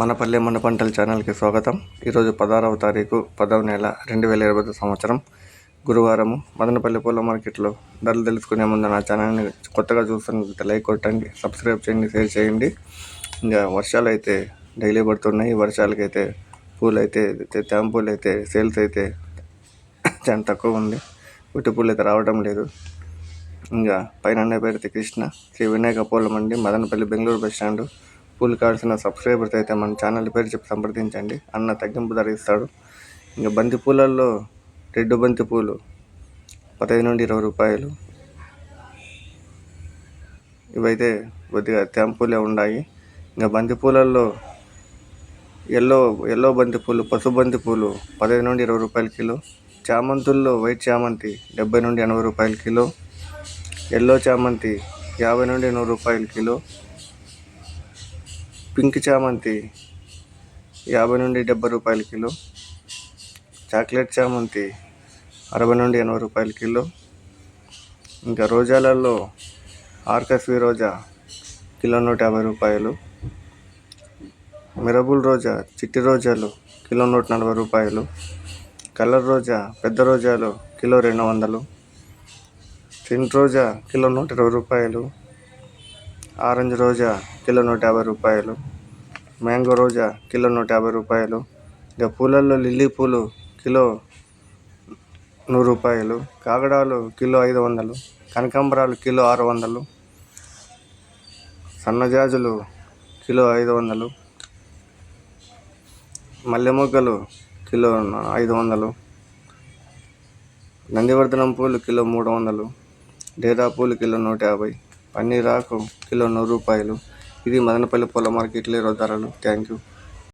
మన పల్లె మన పంటల ఛానల్కి స్వాగతం. ఈరోజు పదహారవ తారీఖు పదవ నెల రెండు వేల ఇరవై ఐదు సంవత్సరం. గురువారము మదనపల్లి పూల మార్కెట్లో ధరలు తెలుసుకునే ముందు నా ఛానల్ని కొత్తగా చూస్తున్నట్లయితే లైక్ కొట్టండి సబ్స్క్రైబ్ చేయండి షేర్ చేయండి. ఇంకా వర్షాలు అయితే డైలీ పడుతున్నాయి. వర్షాలకైతే పూలు అయితే తేమ పూలు అయితే సేల్స్ అయితే చాలా తక్కువ ఉంది. ఉట్టి పూలు అయితే రావడం లేదు. ఇంకా పైన అన్న పేరు Krishna. Shri Vinayaka Poola Mandi Madanapalle Bengaluru bus stand. పూలు కావాల్సిన సబ్స్క్రైబర్స్ అయితే మన ఛానల్ పేరు చెప్పి సంప్రదించండి. అన్న తగ్గింపు ధర ఇస్తాడు. ఇంకా బంతి పూలల్లో రెడ్ బంతి పూలు పదహైదు నుండి ఇరవై రూపాయలు. ఇవైతే కొద్దిగా తేంపూలే ఉన్నాయి. ఇంకా బంతి పూలల్లో ఎల్లో ఎల్లో బంతి పూలు పసుపు బంతి పూలు పదహైదు నుండి ఇరవై రూపాయల కిలో. చామంతుల్లో వైట్ చామంతి డెబ్బై నుండి ఎనభై రూపాయల కిలో. ఎల్లో చామంతి యాభై నుండి నూరు రూపాయల కిలో. పింక్ చామంతి యాభై నుండి డెబ్బై రూపాయల కిలో. చాక్లెట్ చామంతి అరవై నుండి ఎనభై రూపాయల కిలో. ఇంకా రోజాలలో ఆర్కస్వి రోజా కిలో నూట యాభై రూపాయలు. మిరబుల్ రోజా చిట్టి రోజాలు కిలో నూట నలభై రూపాయలు. కలర్ రోజా పెద్ద రోజాలు కిలో రెండు వందలు. సింట్ రోజా కిలో నూట ఇరవై రూపాయలు. ఆరెంజ్ రోజా కిలో నూట యాభై రూపాయలు. మ్యాంగో రోజా కిలో నూట యాభై రూపాయలు. ఇంకా పూలల్లో లిల్లీ పూలు కిలో నూరు రూపాయలు. కాగడాలు కిలో ఐదు వందలు. కనకాంబరాలు కిలో ఆరు వందలు. సన్నజాజులు కిలో ఐదు వందలు. మల్లె మొగ్గలు కిలో ఐదు వందలు. నందివర్ధనం పూలు కిలో మూడు వందలు. డేరా పూలు కిలో నూట యాభై. పన్నీర్ ఆకు కిలో నూరు రూపాయలు. ఇది మదనపల్లి పూల మార్కెట్లో ఈరోజు ధరలు. Thank you